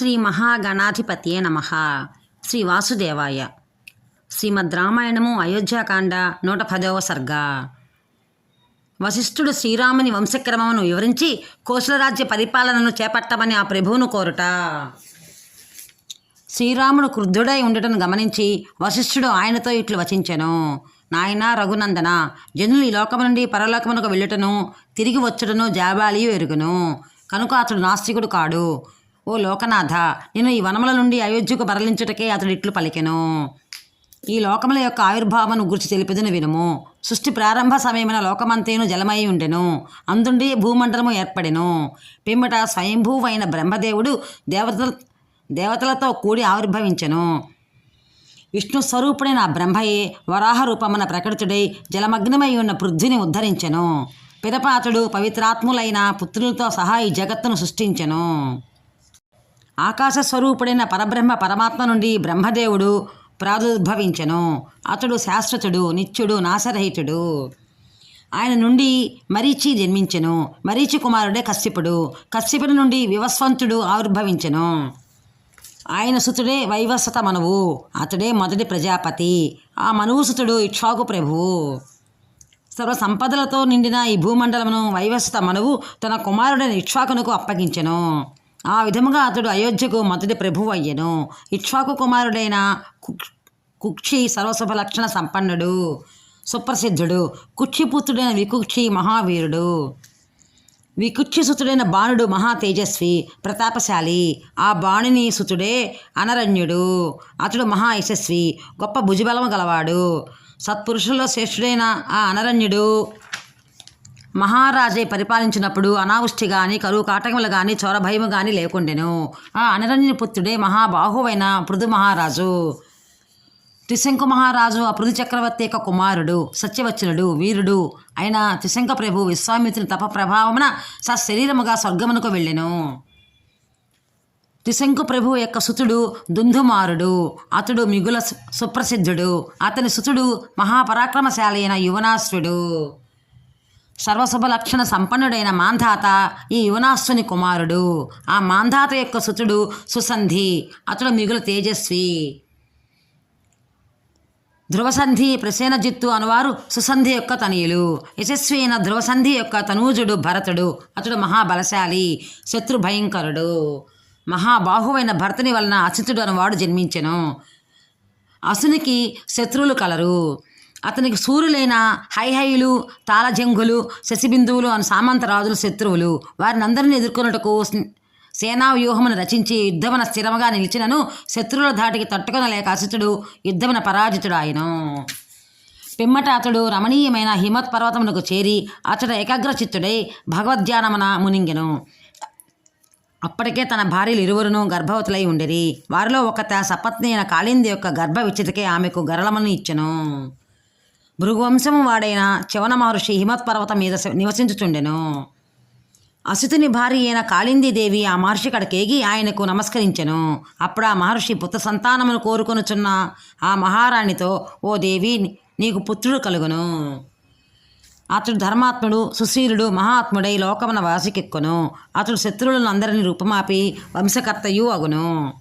శ్రీ మహాగణాధిపతియే నమ. శ్రీ వాసుదేవాయ. శ్రీమద్ రామాయణము అయోధ్యాకాండ నూట పదవ సర్గ. వశిష్ఠుడు శ్రీరాముని వంశక్రమమును వివరించి కోశలరాజ్య పరిపాలనను చేపట్టమని ఆ ప్రభువును కోరుట. శ్రీరాముడు క్రుద్ధుడై ఉండటం గమనించి వశిష్ఠుడు ఆయనతో ఇట్లు వచించెను. నాయన రఘునందన జనులు ఈ లోకము నుండి పరలోకమునకు వెళ్ళుటను తిరిగి వచ్చుటను జాబాలియు ఎరుగును. కనుక అతడు నాస్తికుడు కాడు. ఓ లోకనాథ నేను ఈ వనముల నుండి అయోధ్యకు మరలించుటకే అతడు ఇట్లు పలికెను. ఈ లోకముల యొక్క ఆవిర్భావమును గురించి తెలిపిదిన వినుము. సృష్టి ప్రారంభ సమయమైన లోకమంతేను జలమై ఉండెను. అందుండి భూమండలము ఏర్పడెను. పిమ్మట స్వయంభూవైన బ్రహ్మదేవుడు దేవతల దేవతలతో కూడి ఆవిర్భవించెను. విష్ణు స్వరూపుడైన బ్రహ్మయే వరాహ రూపమున ప్రకటితుడై జలమగ్నమై ఉన్న పృథ్విని ఉద్ధరించెను. పిదపాతుడు పవిత్రాత్ములైన పుత్రులతో సహా ఈ జగత్తును సృష్టించెను. ఆకాశ స్వరూపుడైన పరబ్రహ్మ పరమాత్మ నుండి బ్రహ్మదేవుడు ప్రాదుర్భవించెను అతడు శాశ్వతుడు నిత్యుడు నాశరహితుడు. ఆయన నుండి మరీచి జన్మించెను. మరీచి కుమారుడే కశ్యపుడు. కశ్యపుడి నుండి వివస్వంతుడు ఆవిర్భవించెను. ఆయన సుతుడే వైవస్వత మనువు అతడే మొదటి ప్రజాపతి. ఆ మనువు సుతుడు ఇక్ష్వాకు ప్రభువు. సర్వ సంపదలతో నిండిన ఈ భూమండలమును వైవస్వత మనువు తన కుమారుడైన ఇక్ష్వాకునకు అప్పగించెను. ఆ విధముగా అతడు అయోధ్యకు మొదటి ప్రభువు అయ్యను ఇక్ష్వాకు కుమారుడైన కుక్షి సర్వసభ లక్షణ సంపన్నుడు సుప్రసిద్ధుడు కుక్షిపుత్రుడైన వికుక్షి మహావీరుడు. వికుక్షి సుతుడైన బాణుడు మహా తేజస్వి ప్రతాపశాలి. ఆ బాణుని సుతుడే అనరణ్యుడు. అతడు మహా యశస్వి గొప్ప భుజబలము గలవాడు. సత్పురుషుల్లో శ్రేష్ఠుడైన ఆ అనరణ్యుడు. మహారాజే పరిపాలించినప్పుడు అనావృష్టి గాని కరువు కాటకములు గాని చోరభయము గాని లేకుండెను. ఆ అనరణ్యుని పుత్రుడే మహాబాహువైన పృథు మహారాజు. త్రిశంకు మహారాజు ఆ పృథు చక్రవర్తి యొక్క కుమారుడు సత్యవచనుడు వీరుడు అయిన త్రిశంక ప్రభు విశ్వామిత్రుని తప ప్రభావమున సశరీరముగా స్వర్గమునకు వెళ్ళెను. త్రిశంకు ప్రభు యొక్క సుతుడు దుందుమారుడు అతడు మిగుల సు- సుప్రసిద్ధుడు అతని సుతుడు మహాపరాక్రమశాలి అయిన యువనాశ్రుడు సర్వశుభ లక్షణ సంపన్నుడైన మాంధాత ఈ యువనాశ్రుని కుమారుడు. ఆ మాంధాత యొక్క సుతుడు సుసంధి అతడు మిగులు తేజస్వి. ధ్రువసంధి ప్రసేనజిత్తు అనువారు సుసంధి యొక్క తనయులు. యశస్వి అయిన ధ్రువసంధి యొక్క తనూజుడు భరతుడు. అతడు మహాబలశాలి శత్రు భయంకరుడు మహాబాహువైన భరతుని వలన అసితుడు అనువాడు జన్మించెను. అసునికి శత్రువులు కలరు. అతనికి సూర్యులైన హైహైలు తాళజంగులు శశిబిందువులు అని సామంత రాజులు శత్రువులు. వారిని అందరినీ ఎదుర్కొనుటకు సేనా వ్యూహమును రచించి యుద్ధమున స్థిరముగా నిలిచినను శత్రువుల ధాటికి తట్టుకొనలేక అసితుడు యుద్ధమున పరాజితుడాయను పిమ్మట అతడు రమణీయమైన హిమత్ పర్వతమునకు చేరి అతడు ఏకాగ్రచిత్తుడై భగవద్ధ్యానమున మునింగెను. అప్పటికే తన భార్యలు ఇరువురును గర్భవతులై ఉండిరి. వారిలో ఒకత సపత్ని అయిన కాళింది యొక్క గర్భ విచ్చితకే ఆమెకు గరళమను ఇచ్చెను. భృగువంశము వాడైన చవన మహర్షి హిమత్పర్వతం మీద స- నివసించుచుండెను. అసితుని భార్య అయిన కాళిందీదేవి ఆ మహర్షి కడకేగి ఆయనకు నమస్కరించెను. అప్పుడు ఆ మహర్షి పుత్ర సంతానమును కోరుకొనుచున్న ఆ మహారాణితో ఓ దేవి నీకు పుత్రుడు కలుగును. అతడు ధర్మాత్ముడు సుశీలుడు మహాత్ముడై లోకమున వాసికెక్కును. అతడు శత్రువులను అందరినీ రూపమాపి వంశకర్తయు అగును.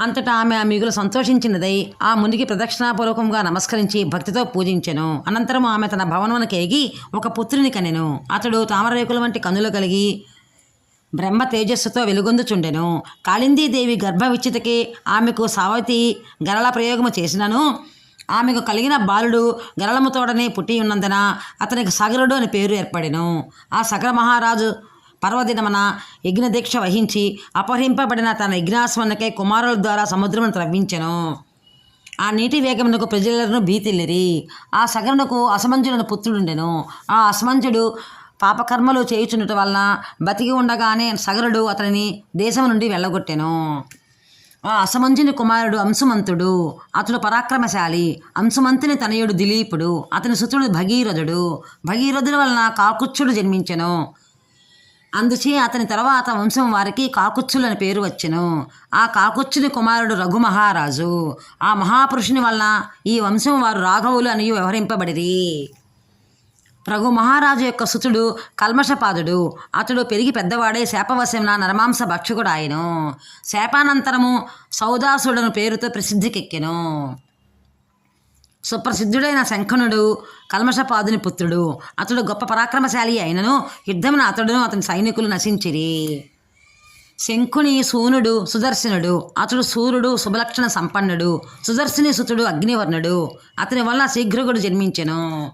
అంతటా ఆమె ఆ మిగులు సంతోషించినదై ఆ మునికి ప్రదక్షిణాపూర్వకంగా నమస్కరించి భక్తితో పూజించెను. అనంతరం ఆమె తన భవనమునకు ఎగి ఒక పుత్రుని కనెను. అతడు తామరేకుల వంటి కనులు కలిగి బ్రహ్మ తేజస్సుతో వెలుగొందుచుండెను. కాళిందీదేవి గర్భ విచ్చితకి ఆమెకు సావతి గరళ ప్రయోగము చేసినను. ఆమెకు కలిగిన బాలుడు గరళముతోడనే పుట్టి ఉన్నందున అతనికి సగరుడు అని పేరు ఏర్పడెను. ఆ సగర మహారాజు పర్వదినమన యజ్ఞదీక్ష వహించి అపహరింపబడిన తన యజ్ఞాశ్వన్నకై కుమారుల ద్వారా సముద్రమును త్రవ్వించెను. ఆ నీటి వేగమునకు ప్రజలను భీతిల్లిరి. ఆ సగరునకు అసమంజులను పుత్రుడుండెను. ఆ అసమంజుడు పాపకర్మలు చేయుచుండటం వలన బతికి ఉండగానే సగరుడు అతనిని దేశం నుండి వెళ్ళగొట్టెను. ఆ అసమంజుని కుమారుడు అంశుమంతుడు. అతడు పరాక్రమశాలి. అంశుమంతుని తనయుడు దిలీపుడు. అతని సుతుడు భగీరథుడు. భగీరథుడి వలన కాకుచ్చుడు జన్మించెను. అందుచే అతని తర్వాత వంశం వారికి కాకుచ్చులు అని పేరు వచ్చెను. ఆ కాకుచ్చుని కుమారుడు రఘు మహారాజు ఆ మహాపురుషుని వలన ఈ వంశం వారు రాఘవులు అని వ్యవహరింపబడిరి. రఘు మహారాజు యొక్క సుతుడు కల్మషపాదుడు. అతడు పెరిగి పెద్దవాడే శాపవశంన నరమాంస భక్షకుడు ఆయను. శాపానంతరము సౌదాసుడను పేరుతో ప్రసిద్ధికెక్కెను. సుప్రసిద్ధుడైన శంఖనుడు కల్మషపాదుని పుత్రుడు. అతడు గొప్ప పరాక్రమశాలి అయినను యుద్ధమున అతడును అతని సైనికులు నశించిరి. శంఖుని సూనుడు సుదర్శనుడు. అతడు సూర్యుడు శుభలక్షణ సంపన్నుడు. సుదర్శని సుతుడు అగ్నివర్ణుడు. అతని వల్ల శీఘ్రగుడు జన్మించెను.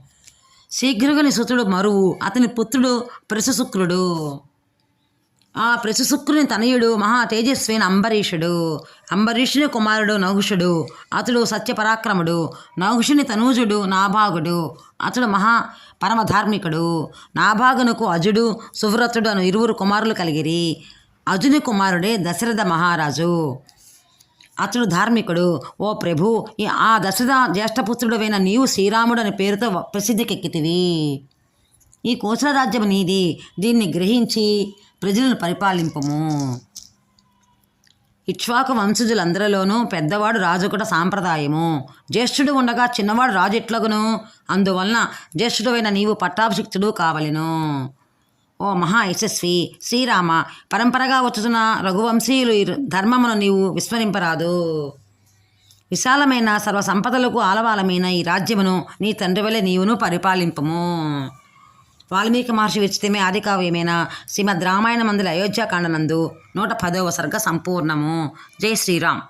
శీఘ్రగుని సుతుడు మరువు. అతని పుత్రుడు ప్రశుశుక్రుడు. ఆ ప్రతిశుక్రుని తనయుడు మహా తేజస్వైన అంబరీషుడు. అంబరీషుని కుమారుడు నహుషుడు. అతడు సత్యపరాక్రముడు. నహుషుని తనూజుడు నాభాగుడు. అతడు మహా పరమధార్మికుడు. నాభాగునకు అజుడు సువ్రతుడు అను ఇరువురు కుమారులు కలిగిరి. అజుని కుమారుడే దశరథ మహారాజు. అతడు ధార్మికుడు. ఓ ప్రభు ఈ ఆ దశరథ జ్యేష్ఠపుత్రుడవైన నీవు శ్రీరాముడు అనే పేరుతో ప్రసిద్ధికెక్కితివి. ఈ కోసల రాజ్యం నీది. దీన్ని గ్రహించి ప్రజలను పరిపాలింపము. ఇక్ష్వాకు వంశజులందరిలోనూ పెద్దవాడు రాజుకుట సాంప్రదాయము. జ్యేష్ఠుడు ఉండగా చిన్నవాడు రాజు ఎట్లగును? అందువలన జ్యేష్ఠుడైన నీవు పట్టాభిషిక్తుడు కావలెను. ఓ మహా యశస్వి శ్రీరామ పరంపరగా వచ్చుతున్న రఘువంశీయులు ధర్మమును నీవు విస్మరింపరాదు. విశాలమైన సర్వ సంపదలకు ఆలవాలమైన ఈ రాజ్యమును నీ తండ్రి వలె నీవును పరిపాలింపము. వాల్మీకి మహర్షి విచితమే ఆదికావ్యమైన శ్రీమద్ రామాయణ మందుల అయోధ్యాకాండనందు నూట పదవ సర్గ సంపూర్ణము. జై శ్రీరామ్.